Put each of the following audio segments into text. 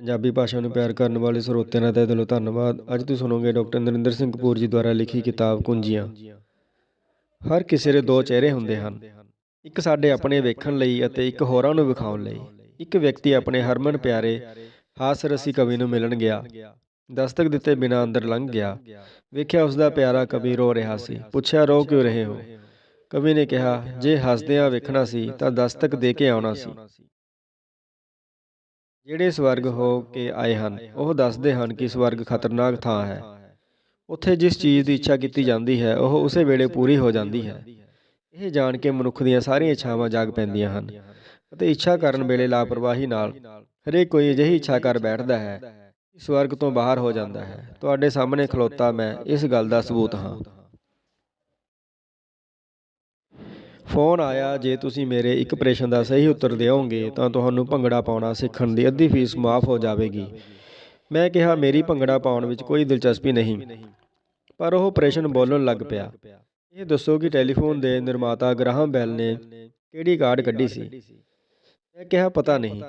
ਪੰਜਾਬੀ ਭਾਸ਼ਾ ਨੂੰ ਪਿਆਰ ਕਰਨ ਵਾਲੇ ਸਰੋਤਿਆਂ ਦਾ ਤਹਿ ਦਿਲੋਂ ਧੰਨਵਾਦ। ਅੱਜ ਤੁਸੀਂ ਸੁਣੋਗੇ ਡਾਕਟਰ ਨਰਿੰਦਰ ਸਿੰਘ ਕਪੂਰ ਜੀ ਦੁਆਰਾ ਲਿਖੀ ਕਿਤਾਬ ਕੁੰਜੀਆਂ। ਹਰ ਕਿਸੇ ਦੇ ਦੋ ਚਿਹਰੇ ਹੁੰਦੇ ਹਨ। ਇੱਕ ਸਾਡੇ ਆਪਣੇ ਵੇਖਣ ਲਈ ਅਤੇ ਇੱਕ ਹੋਰਾਂ ਨੂੰ ਵਿਖਾਉਣ ਲਈ। ਇੱਕ ਵਿਅਕਤੀ ਆਪਣੇ ਹਰਮਨ ਪਿਆਰੇ, ਹਾਸ ਰਸੀ ਕਵੀ ਨੂੰ ਮਿਲਣ ਗਿਆ। ਦਸਤਕ ਦਿੱਤੇ ਬਿਨਾਂ ਅੰਦਰ ਲੰਘ ਗਿਆ। ਵੇਖਿਆ ਉਸ ਦਾ ਪਿਆਰਾ ਕਵੀ ਰੋ ਰਿਹਾ ਸੀ। ਪੁੱਛਿਆ, ਰੋ ਕਿਉਂ ਰਹੇ ਹੋ? ਕਵੀ ਨੇ ਕਿਹਾ, ਜੇ ਹੱਸਦਿਆਂ ਵੇਖਣਾ ਸੀ ਤਾਂ ਦਸਤਕ ਦੇ ਕੇ ਆਉਣਾ ਸੀ। ਜਿਹੜੇ ਸਵਰਗ ਹੋ ਕੇ ਆਏ ਹਨ, ਉਹ ਦੱਸਦੇ ਹਨ ਕਿ ਸਵਰਗ ਖਤਰਨਾਕ ਥਾਂ ਹੈ। ਉੱਥੇ ਜਿਸ ਚੀਜ਼ ਦੀ ਇੱਛਾ ਕੀਤੀ ਜਾਂਦੀ ਹੈ, ਉਹ ਉਸੇ ਵੇਲੇ ਪੂਰੀ ਹੋ ਜਾਂਦੀ ਹੈ। ਇਹ ਜਾਣ ਕੇ ਮਨੁੱਖ ਦੀਆਂ ਸਾਰੀਆਂ ਇੱਛਾਵਾਂ ਜਾਗ ਪੈਂਦੀਆਂ ਹਨ ਅਤੇ ਇੱਛਾ ਕਰਨ ਵੇਲੇ ਲਾਪਰਵਾਹੀ ਨਾਲ ਹਰੇਕ ਕੋਈ ਅਜਿਹੀ ਇੱਛਾ ਕਰ ਬੈਠਦਾ ਹੈ ਸਵਰਗ ਤੋਂ ਬਾਹਰ ਹੋ ਜਾਂਦਾ ਹੈ। ਤੁਹਾਡੇ ਸਾਹਮਣੇ ਖਲੋਤਾ ਮੈਂ ਇਸ ਗੱਲ ਦਾ ਸਬੂਤ ਹਾਂ। ਫੋਨ ਆਇਆ, ਜੇ ਤੁਸੀਂ ਮੇਰੇ ਇੱਕ ਪ੍ਰਸ਼ਨ ਦਾ ਸਹੀ ਉੱਤਰ ਦਿਓਗੇ, ਤਾਂ ਤੁਹਾਨੂੰ ਭੰਗੜਾ ਪਾਉਣਾ ਸਿੱਖਣ ਦੀ ਅੱਧੀ ਫੀਸ ਮਾਫ ਹੋ ਜਾਵੇਗੀ। ਮੈਂ ਕਿਹਾ, ਮੇਰੀ ਭੰਗੜਾ ਪਾਉਣ ਵਿੱਚ ਕੋਈ ਦਿਲਚਸਪੀ ਨਹੀਂ। ਪਰ ਉਹ ਪ੍ਰਸ਼ਨ ਬੋਲਣ ਲੱਗ ਪਿਆ। ਇਹ ਦੱਸੋ ਕਿ ਟੈਲੀਫੋਨ ਦੇ ਨਿਰਮਾਤਾ ਗ੍ਰਾਹਮ ਬੈਲ ਨੇ ਕਿਹੜੀ ਕਾਰਡ ਕੱਢੀ ਸੀ? ਮੈਂ ਕਿਹਾ, ਪਤਾ ਨਹੀਂ।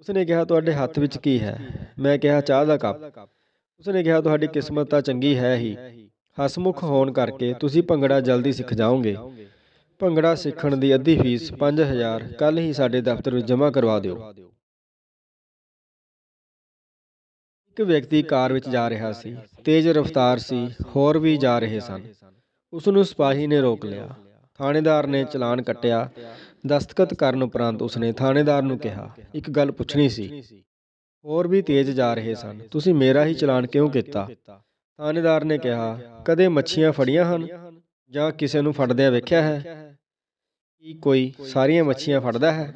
ਉਸਨੇ ਕਿਹਾ, ਤੁਹਾਡੇ ਹੱਥ ਵਿੱਚ ਕੀ ਹੈ? ਮੈਂ ਕਿਹਾ, ਚਾਹ ਦਾ ਕੱਪ। ਉਸਨੇ ਕਿਹਾ, ਤੁਹਾਡੀ ਕਿਸਮਤ ਤਾਂ ਚੰਗੀ ਹੈ ਹੀ। ਹਸਮੁਖ ਹੋਣ ਕਰਕੇ ਤੁਸੀਂ ਭੰਗੜਾ ਜਲਦੀ ਸਿੱਖ ਜਾਓਗੇ। ਭੰਗੜਾ ਸਿੱਖਣ ਦੀ ਅੱਧੀ ਫੀਸ 5000 ਕੱਲ ਹੀ ਸਾਡੇ ਦਫ਼ਤਰ ਵਿੱਚ ਜਮ੍ਹਾਂ ਕਰਵਾ ਦਿਓ। ਇੱਕ ਵਿਅਕਤੀ ਕਾਰ ਵਿੱਚ ਜਾ ਰਿਹਾ ਸੀ, ਤੇਜ਼ ਰਫ਼ਤਾਰ ਸੀ, ਹੋਰ ਵੀ ਜਾ ਰਹੇ ਸਨ। ਉਸ ਨੂੰ ਸਿਪਾਹੀ ਨੇ ਰੋਕ ਲਿਆ। ਥਾਣੇਦਾਰ ਨੇ ਚਲਾਨ ਕੱਟਿਆ। ਦਸਤਖਤ ਕਰਨ ਉਪਰੰਤ ਉਸਨੇ ਥਾਣੇਦਾਰ ਨੂੰ ਕਿਹਾ, ਇੱਕ ਗੱਲ ਪੁੱਛਣੀ ਸੀ। ਹੋਰ ਵੀ ਤੇਜ਼ ਜਾ ਰਹੇ ਸਨ। ਤੁਸੀਂ ਮੇਰਾ ਹੀ ਚਲਾਨ ਕਿਉਂ ਕੀਤਾ? ਥਾਣੇਦਾਰ ਨੇ ਕਿਹਾ, ਕਦੇ ਮੱਛੀਆਂ ਫੜੀਆਂ ਹਨ? ਜਾਂ ਕਿਸੇ ਨੂੰ ਫੜਦਿਆਂ ਵੇਖਿਆ ਹੈ ਕੀ ਕੋਈ ਸਾਰੀਆਂ ਮੱਛੀਆਂ ਫੜਦਾ ਹੈ?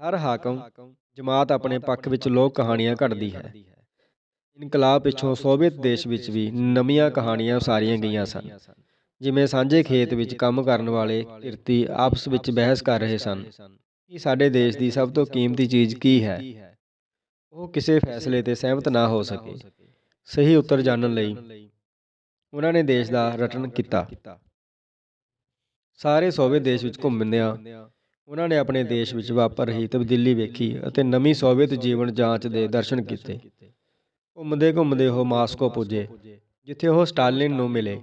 ਹਰ ਹਾਕਮ ਜਮਾਤ ਆਪਣੇ ਪੱਖ ਵਿੱਚ ਲੋਕ ਕਹਾਣੀਆਂ ਘੜਦੀ ਹੈ। ਇਨਕਲਾਬ ਪਿੱਛੋਂ ਸੋਵੀਅਤ ਦੇਸ਼ ਵਿੱਚ ਵੀ ਨਵੀਆਂ ਕਹਾਣੀਆਂ ਉਸਾਰੀਆਂ ਗਈਆਂ ਸਨ। ਜਿਵੇਂ ਸਾਂਝੇ ਖੇਤ ਵਿੱਚ ਕੰਮ ਕਰਨ ਵਾਲੇ ਕਿਰਤੀ ਆਪਸ ਵਿੱਚ ਬਹਿਸ ਕਰ ਰਹੇ ਸਨ ਕਿ ਸਾਡੇ ਦੇਸ਼ ਦੀ ਸਭ ਤੋਂ ਕੀਮਤੀ ਚੀਜ਼ ਕੀ ਹੈ? ਉਹ ਕਿਸੇ ਫੈਸਲੇ ਤੇ ਸਹਿਮਤ ਨਾ ਹੋ ਸਕੇ। ਸਹੀ ਉੱਤਰ ਜਾਣਨ ਲਈ ਉਹਨਾਂ ਨੇ ਦੇਸ਼ ਦਾ ਰਟਨ ਕੀਤਾ। ਸਾਰੇ ਸੋਵੀਅਤ ਦੇਸ਼ ਵਿੱਚ ਘੁੰਮਦਿਆਂ ਉਹਨਾਂ ਨੇ ਆਪਣੇ ਦੇਸ਼ ਵਿੱਚ ਵਾਪਰ ਰਹੀ ਤਬਦੀਲੀ ਵੇਖੀ ਅਤੇ ਨਵੀਂ ਸੋਵੀਅਤ ਜੀਵਨ ਜਾਂਚ ਦੇ ਦਰਸ਼ਨ ਕੀਤੇ। ਘੁੰਮਦੇ ਘੁੰਮਦੇ ਉਹ ਮਾਸਕੋ ਪੁੱਜੇ, ਜਿੱਥੇ ਉਹ ਸਟਾਲਿਨ ਨੂੰ ਮਿਲੇ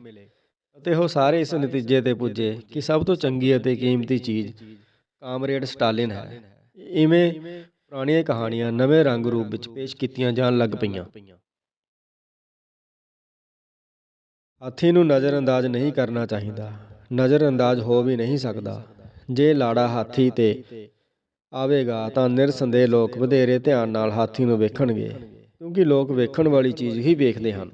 ਅਤੇ ਉਹ ਸਾਰੇ ਇਸ ਨਤੀਜੇ ਤੇ ਪੁੱਜੇ ਕਿ ਸਭ ਤੋਂ ਚੰਗੀ ਅਤੇ ਕੀਮਤੀ ਚੀਜ਼ ਕਾਮਰੇਡ ਸਟਾਲਿਨ ਹੈ। ਇਵੇਂ ਪੁਰਾਣੀਆਂ ਕਹਾਣੀਆਂ ਨਵੇਂ ਰੰਗ ਰੂਪ ਵਿੱਚ ਪੇਸ਼ ਕੀਤੀਆਂ ਜਾਣ ਲੱਗ ਪਈਆਂ। ਹਾਥੀ ਨੂੰ ਨਜ਼ਰਅੰਦਾਜ਼ ਨਹੀਂ ਕਰਨਾ ਚਾਹੀਦਾ। ਨਜ਼ਰਅੰਦਾਜ਼ ਹੋ ਵੀ ਨਹੀਂ ਸਕਦਾ। ਜੇ ਲਾੜਾ ਹਾਥੀ ਤੇ ਆਵੇਗਾ ਤਾਂ ਨਿਰਸੰਦੇਹ ਲੋਕ ਵਧੇਰੇ ਧਿਆਨ ਨਾਲ ਹਾਥੀ ਨੂੰ ਵੇਖਣਗੇ, ਕਿਉਂਕਿ ਲੋਕ ਵੇਖਣ ਵਾਲੀ ਚੀਜ਼ ਹੀ ਵੇਖਦੇ ਹਨ।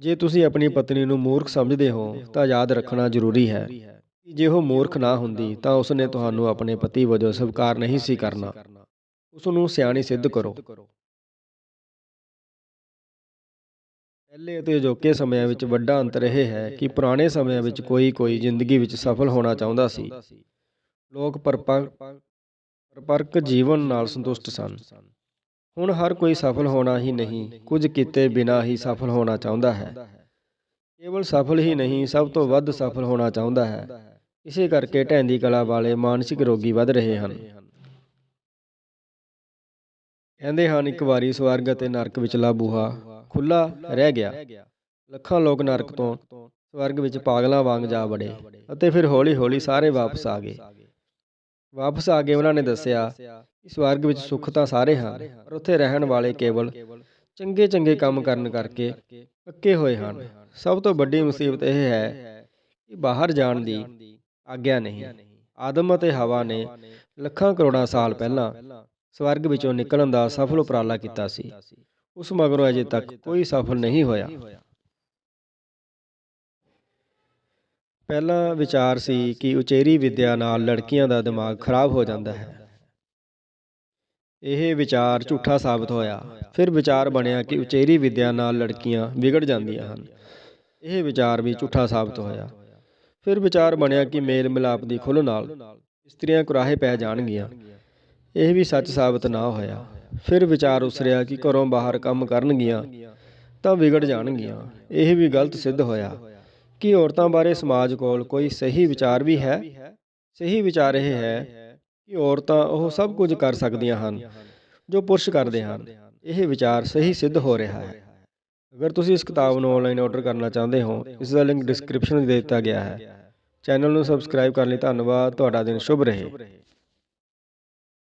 ਜੇ ਤੁਸੀਂ ਆਪਣੀ ਪਤਨੀ ਨੂੰ ਮੂਰਖ ਸਮਝਦੇ ਹੋ, ਤਾਂ ਯਾਦ ਰੱਖਣਾ ਜ਼ਰੂਰੀ ਹੈ ਕਿ ਜੇ ਉਹ ਮੂਰਖ ਨਾ ਹੁੰਦੀ, ਤਾਂ ਉਸਨੇ ਤੁਹਾਨੂੰ ਆਪਣੇ ਪਤੀ ਵਜੋਂ ਸਵੀਕਾਰ ਨਹੀਂ ਸੀ ਕਰਨਾ। ਉਸ ਨੂੰ ਸਿਆਣੀ ਸਿੱਧ ਕਰੋ। ਪਹਿਲੇ ਅਤੇ ਅਜੋਕੇ ਸਮਿਆਂ ਵਿੱਚ ਵੱਡਾ ਅੰਤਰ ਇਹ ਹੈ ਕਿ ਪੁਰਾਣੇ ਸਮਿਆਂ ਵਿੱਚ ਕੋਈ ਕੋਈ ਜ਼ਿੰਦਗੀ ਵਿੱਚ ਸਫਲ ਹੋਣਾ ਚਾਹੁੰਦਾ ਸੀ। ਲੋਕ ਪਰਪਰਕ ਜੀਵਨ ਨਾਲ ਸੰਤੁਸ਼ਟ ਸਨ। ਹੁਣ ਹਰ ਕੋਈ ਸਫਲ ਹੋਣਾ ਹੀ ਨਹੀਂ, ਕੁਝ ਕੀਤੇ ਬਿਨਾਂ ਹੀ ਸਫਲ ਹੋਣਾ ਚਾਹੁੰਦਾ ਹੈ। ਕੇਵਲ ਸਫਲ ਹੀ ਨਹੀਂ, ਸਭ ਤੋਂ ਵੱਧ ਸਫਲ ਹੋਣਾ ਚਾਹੁੰਦਾ ਹੈ। ਇਸੇ ਕਰਕੇ ਢੈਂਦੀ ਕਲਾ ਵਾਲੇ ਮਾਨਸਿਕ ਰੋਗੀ ਵੱਧ ਰਹੇ ਹਨ। ਕਹਿੰਦੇ ਹਨ, ਇੱਕ ਵਾਰੀ ਸਵਰਗ ਅਤੇ ਨਰਕ ਵਿਚਲਾ ਬੂਹਾ ਖੁੱਲਾ ਰਹਿ ਗਿਆ। ਲੱਖਾਂ ਲੋਕ ਨਰਕ ਤੋਂ ਸਵਰਗ ਵਿੱਚ ਪਾਗਲਾਂ ਵਾਂਗ ਜਾ ਵੜੇ ਅਤੇ ਫਿਰ ਹੌਲੀ-ਹੌਲੀ ਸਾਰੇ ਵਾਪਸ ਆ ਗਏ। ਵਾਪਸ ਆ ਕੇ ਉਹਨਾਂ ਨੇ ਦੱਸਿਆ ਕਿ ਸਵਰਗ ਵਿੱਚ ਸੁੱਖ ਤਾਂ ਸਾਰੇ ਹਨ, ਪਰ ਉੱਥੇ ਰਹਿਣ ਵਾਲੇ ਕੇਵਲ ਚੰਗੇ-ਚੰਗੇ ਕੰਮ ਕਰਨ ਕਰਕੇ ਪੱਕੇ ਹੋਏ ਹਨ। ਸਭ ਤੋਂ ਵੱਡੀ ਮੁਸੀਬਤ ਇਹ ਹੈ ਕਿ ਬਾਹਰ ਜਾਣ ਦੀ ਆਗਿਆ ਨਹੀਂ। ਆਦਮ ਅਤੇ ਹਵਾ ਨੇ ਲੱਖਾਂ ਕਰੋੜਾਂ ਸਾਲ ਪਹਿਲਾਂ ਸਵਰਗ ਵਿੱਚੋਂ ਨਿਕਲਣ ਦਾ ਸਫਲ ਉਪਰਾਲਾ ਕੀਤਾ ਸੀ। ਉਸ ਮਗਰੋਂ ਅਜੇ ਤੱਕ ਕੋਈ ਸਫਲ ਨਹੀਂ ਹੋਇਆ। ਪਹਿਲਾ ਵਿਚਾਰ ਸੀ ਕਿ ਉਚੇਰੀ ਵਿੱਦਿਆ ਨਾਲ ਲੜਕੀਆਂ ਦਾ ਦਿਮਾਗ ਖਰਾਬ ਹੋ ਜਾਂਦਾ ਹੈ। ਇਹ ਵਿਚਾਰ ਝੂਠਾ ਸਾਬਤ ਹੋਇਆ। ਫਿਰ ਵਿਚਾਰ ਬਣਿਆ ਕਿ ਉਚੇਰੀ ਵਿੱਦਿਆ ਨਾਲ ਲੜਕੀਆਂ ਵਿਗੜ ਜਾਂਦੀਆਂ ਹਨ। ਇਹ ਵਿਚਾਰ ਵੀ ਝੂਠਾ ਸਾਬਤ ਹੋਇਆ। ਫਿਰ ਵਿਚਾਰ ਬਣਿਆ ਕਿ ਮੇਲ ਮਿਲਾਪ ਦੀ ਖੁੱਲ੍ਹ ਨਾਲ ਇਸਤਰੀਆਂ ਕੁਰਾਹੇ ਪੈ ਜਾਣਗੀਆਂ। ਇਹ ਵੀ ਸੱਚ ਸਾਬਤ ਨਾ ਹੋਇਆ। ਫਿਰ ਵਿਚਾਰ ਉਸਰਿਆ ਕਿ ਘਰੋਂ ਬਾਹਰ ਕੰਮ ਕਰਨਗੀਆਂ ਤਾਂ ਵਿਗੜ ਜਾਣਗੀਆਂ। ਇਹ ਵੀ ਗਲਤ ਸਿੱਧ ਹੋਇਆ ਕਿ ਔਰਤਾਂ ਬਾਰੇ ਸਮਾਜ ਕੋਲ ਕੋਈ ਸਹੀ ਵਿਚਾਰ ਵੀ ਹੈ। ਸਹੀ ਵਿਚਾਰ ਇਹ ਹੈ ਕਿ ਔਰਤਾਂ ਉਹ ਸਭ ਕੁਝ ਕਰ ਸਕਦੀਆਂ ਹਨ ਜੋ ਪੁਰਸ਼ ਕਰਦੇ ਹਨ। ਇਹ ਵਿਚਾਰ ਸਹੀ ਸਿੱਧ ਹੋ ਰਿਹਾ ਹੈ। ਅਗਰ ਤੁਸੀਂ ਇਸ ਕਿਤਾਬ ਨੂੰ ਆਨਲਾਈਨ ਆਰਡਰ ਕਰਨਾ ਚਾਹੁੰਦੇ ਹੋ, ਇਸ ਦਾ ਲਿੰਕ ਡਿਸਕ੍ਰਿਪਸ਼ਨ ਵਿੱਚ ਦੇ ਦਿੱਤਾ ਗਿਆ ਹੈ। ਚੈਨਲ ਨੂੰ ਸਬਸਕ੍ਰਾਈਬ ਕਰਨ ਲਈ। ਧੰਨਵਾਦ। ਤੁਹਾਡਾ ਦਿਨ ਸ਼ੁਭ ਰਹੇ।